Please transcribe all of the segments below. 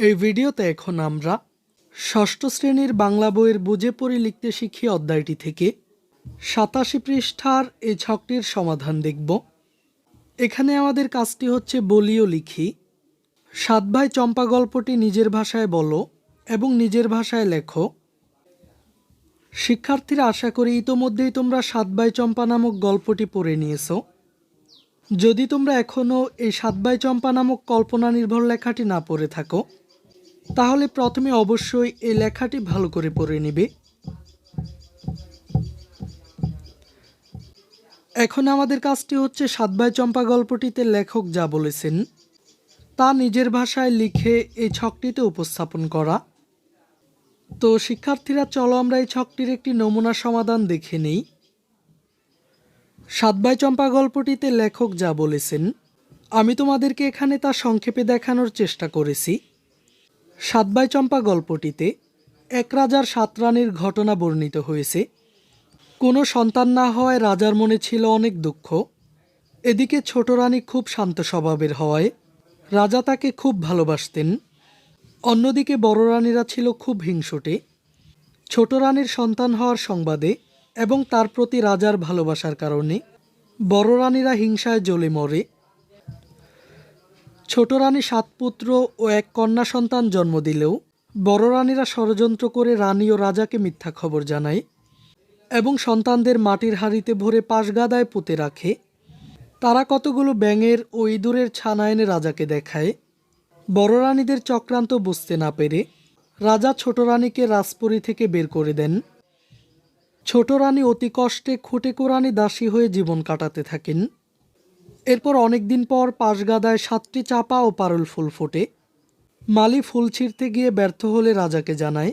এই ভিডিওতে এখন আমরা ষষ্ঠ শ্রেণির বাংলা বইয়ের বুঝে পড়ি লিখতে শিখি অধ্যায়টি থেকে সাতাশি পৃষ্ঠার এই ছকটির সমাধান দেখব। এখানে আমাদের কাজটি হচ্ছে বলিও লিখি। সাত ভাই চম্পা গল্পটি নিজের ভাষায় বলো এবং নিজের ভাষায় লেখো। শিক্ষার্থীরা আশা করি ইতোমধ্যেই তোমরা সাত ভাই চম্পা নামক গল্পটি পড়ে নিয়েছো। যদি তোমরা এখনও এই সাত ভাই চম্পা নামক কল্পনা নির্ভর লেখাটি না পড়ে থাকো তাহলে প্রথমে অবশ্যই এই লেখাটি ভালো করে পড়ে নেবে। এখন আমাদের কাজটি হচ্ছে সাত ভাই চম্পা গল্পটিতে লেখক যা বলেছেন, তা নিজের ভাষায় লিখে এই ছকটিতে উপস্থাপন করা। তো শিক্ষার্থীরা, চলো আমরা এই ছকটির একটি নমুনা সমাধান দেখে নেই। সাতবাই চম্পা গল্পটিতে লেখক যা বলেছেন, আমি তোমাদেরকে এখানে তা সংক্ষেপে দেখানোর চেষ্টা করেছি। সাতবাই চম্পা গল্পটিতে এক রাজার সাত রানীর ঘটনা বর্ণিত হয়েছে। কোনো সন্তান না হওয়ায় রাজার মনে ছিল অনেক দুঃখ। এদিকে ছোট রানী খুব শান্ত স্বভাবের হওয়ায় রাজা তাকে খুব ভালোবাসতেন। অন্যদিকে বড় রানীরা ছিল খুব হিংসুটে। ছোট রানীর সন্তান হওয়ার সংবাদে এবং তার প্রতি রাজার ভালোবাসার কারণে বড় রানীরা হিংসায় জ্বলে মরে। ছোট রানী সাত পুত্র ও এক কন্যা সন্তান জন্ম দিলেও বড় রানীরা ষড়যন্ত্র করে রানী ও রাজাকে মিথ্যা খবর জানায় এবং সন্তানদের মাটির হাড়িতে ভরে পাশগাদায় পুঁতে রাখে। তারা কতগুলো ব্যাঙের ও ইঁদুরের ছানা এনে রাজাকে দেখায়। বড় রানীদের চক্রান্ত বুঝতে না পেরে রাজা ছোট রানীকে রাজপুরী থেকে বের করে দেন। ছোট রানী অতি কষ্টে খুঁটে কোরানি দাসী হয়ে জীবন কাটাতে থাকেন। এরপর অনেকদিন পর পাশগাদায় সাতটি চাপা ও পারুল ফুল ফোটে। মালি ফুল ছিঁড়তে গিয়ে ব্যর্থ হলে রাজাকে জানায়,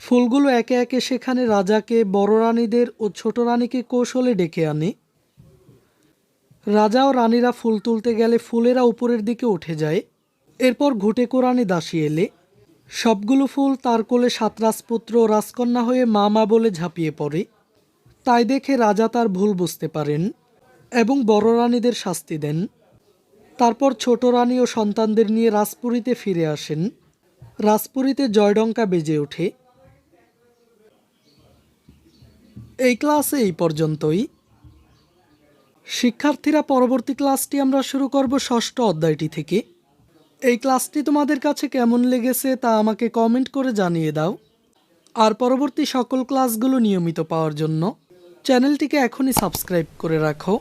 ফুলগুলো একে একে সেখানে রাজাকে, বড় রানীদের ও ছোট রানীকে কৌশলে ডেকে আনে। রাজা ও রানীরা ফুল তুলতে গেলে ফুলেরা উপরের দিকে উঠে যায়। এরপর ঘুটে কোরানি দাসী এলে। সবগুলো ফুল তার কোলে সাত রাজপুত্র ও রাজকন্যা হয়ে মা মা বলে ঝাঁপিয়ে পড়ে। তাই দেখে রাজা তার ভুল বুঝতে পারেন। এবং বড় রানীদের শাস্তি দেন। তারপর ছোট রানী ও সন্তানদের নিয়ে রাজপুরীতে ফিরে আসেন। রাজপুরীতে জয়ডঙ্কা বেজে ওঠে। এই ক্লাসে এই পর্যন্তই। শিক্ষার্থীরা, পরবর্তী ক্লাসটি আমরা শুরু করব ষষ্ঠ অধ্যায়টি থেকে। এই ক্লাসটি তোমাদের কাছে কেমন লেগেছে তা আমাকে কমেন্ট করে জানিয়ে দাও। আর পরবর্তী সকল ক্লাসগুলো নিয়মিত পাওয়ার জন্য চ্যানেলটিকে এখনই সাবস্ক্রাইব করে রাখো।